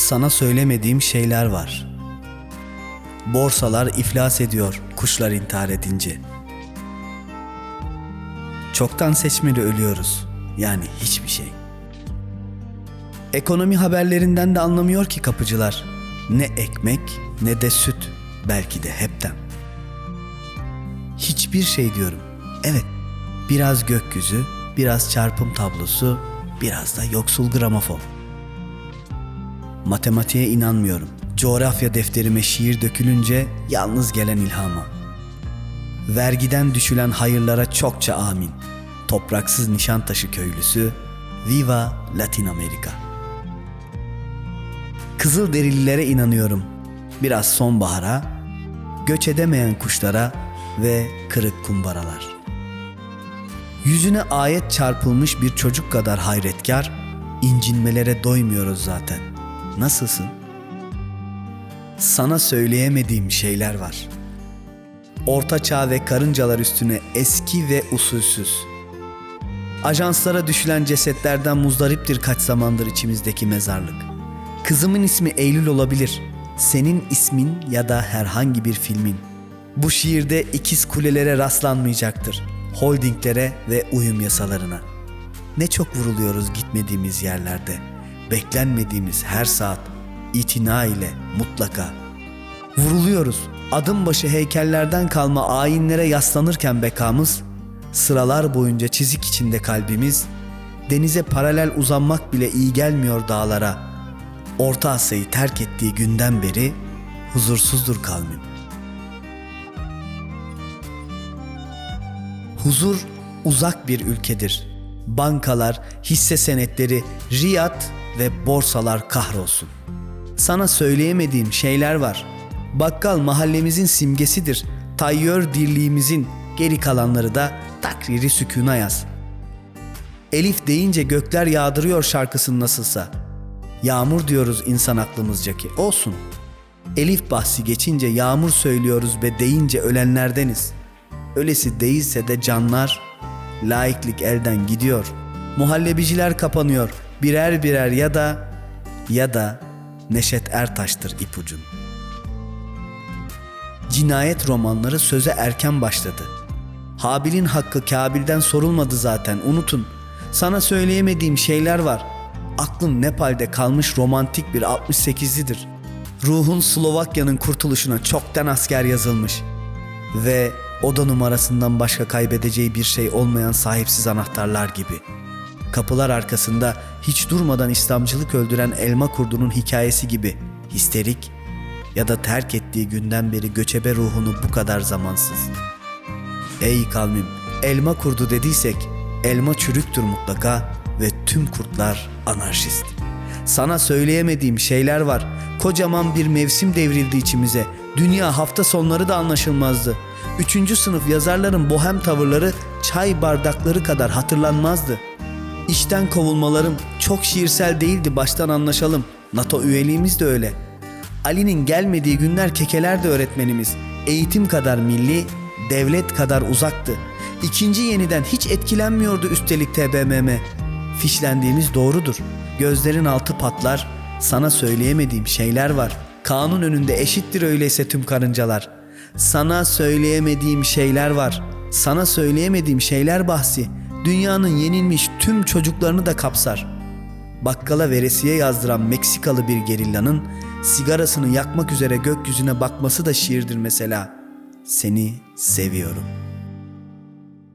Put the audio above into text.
Sana söylemediğim şeyler var. Borsalar iflas ediyor kuşlar intihar edince. Çoktan seçmeli ölüyoruz. Yani hiçbir şey. Ekonomi haberlerinden de anlamıyor ki kapıcılar. Ne ekmek ne de süt. Belki de hepten. Hiçbir şey diyorum. Evet. Biraz gökyüzü, biraz çarpım tablosu, biraz da yoksul gramofon. Matematiğe inanmıyorum. Coğrafya defterime şiir dökülünce yalnız gelen ilhama. Vergiden düşülen hayırlara çokça amin. Topraksız Nişantaşı köylüsü, Viva Latin America. Kızıl derililere inanıyorum. Biraz sonbahara, göç edemeyen kuşlara ve kırık kumbaralar. Yüzüne ayet çarpılmış bir çocuk kadar hayretkar, incinmelere doymuyoruz zaten. Nasılsın? Sana söyleyemediğim şeyler var. Orta çağ ve karıncalar üstüne eski ve usulsüz. Ajanslara düşülen cesetlerden muzdariptir kaç zamandır içimizdeki mezarlık. Kızımın ismi Eylül olabilir. Senin ismin ya da herhangi bir filmin. Bu şiirde ikiz kulelere rastlanmayacaktır. Holdinglere ve uyum yasalarına. Ne çok vuruluyoruz gitmediğimiz yerlerde. Beklenmediğimiz her saat itina ile mutlaka. Vuruluyoruz. Adım başı heykellerden kalma ayinlere yaslanırken bekamız, sıralar boyunca çizik içinde kalbimiz, denize paralel uzanmak bile iyi gelmiyor dağlara. Orta Asya'yı terk ettiği günden beri huzursuzdur kavmim. Huzur uzak bir ülkedir. Bankalar, hisse senetleri, riyat ve borsalar kahrolsun. Sana söyleyemediğim şeyler var. Bakkal mahallemizin simgesidir. Tayyör dirliğimizin geri kalanları da takriri sükuna yaz. Elif deyince gökler yağdırıyor şarkısın nasılsa. Yağmur diyoruz insan aklımızca ki olsun. Elif bahsi geçince yağmur söylüyoruz be deyince ölenlerdeniz. Ölesi değilse de canlar, laiklik elden gidiyor. Muhallebiciler kapanıyor birer birer ya da ya da Neşet Ertaş'tır ipucun. Cinayet romanları söze erken başladı. Habil'in hakkı Kabil'den sorulmadı zaten unutun. Sana söyleyemediğim şeyler var. Aklım Nepal'de kalmış romantik bir 68'lidir. Ruhun Slovakya'nın kurtuluşuna çoktan asker yazılmış. Ve oda numarasından başka kaybedeceği bir şey olmayan sahipsiz anahtarlar gibi. Kapılar arkasında hiç durmadan İslamcılık öldüren elma kurdunun hikayesi gibi histerik ya da terk ettiği günden beri göçebe ruhunu bu kadar zamansız. Ey kavmim, elma kurdu dediysek elma çürüktür mutlaka ve tüm kurtlar anarşist. Sana söyleyemediğim şeyler var. Kocaman bir mevsim devrildi içimize. Dünya hafta sonları da anlaşılmazdı. Üçüncü sınıf yazarların bohem tavırları çay bardakları kadar hatırlanmazdı. İşten kovulmalarım çok şiirsel değildi baştan anlaşalım. NATO üyeliğimiz de öyle. Ali'nin gelmediği günler kekelerdi öğretmenimiz. Eğitim kadar milli, devlet kadar uzaktı. İkinci yeniden hiç etkilenmiyordu üstelik TBMM. Fişlendiğimiz doğrudur. Gözlerin altı patlar. Sana söyleyemediğim şeyler var. Kanun önünde eşittir öyleyse tüm karıncalar. Sana söyleyemediğim şeyler var. Sana söyleyemediğim şeyler bahsi. Dünyanın yenilmiş tüm çocuklarını da kapsar. Bakkala veresiye yazdıran Meksikalı bir gerillanın sigarasını yakmak üzere gökyüzüne bakması da şiirdir mesela. Seni seviyorum.''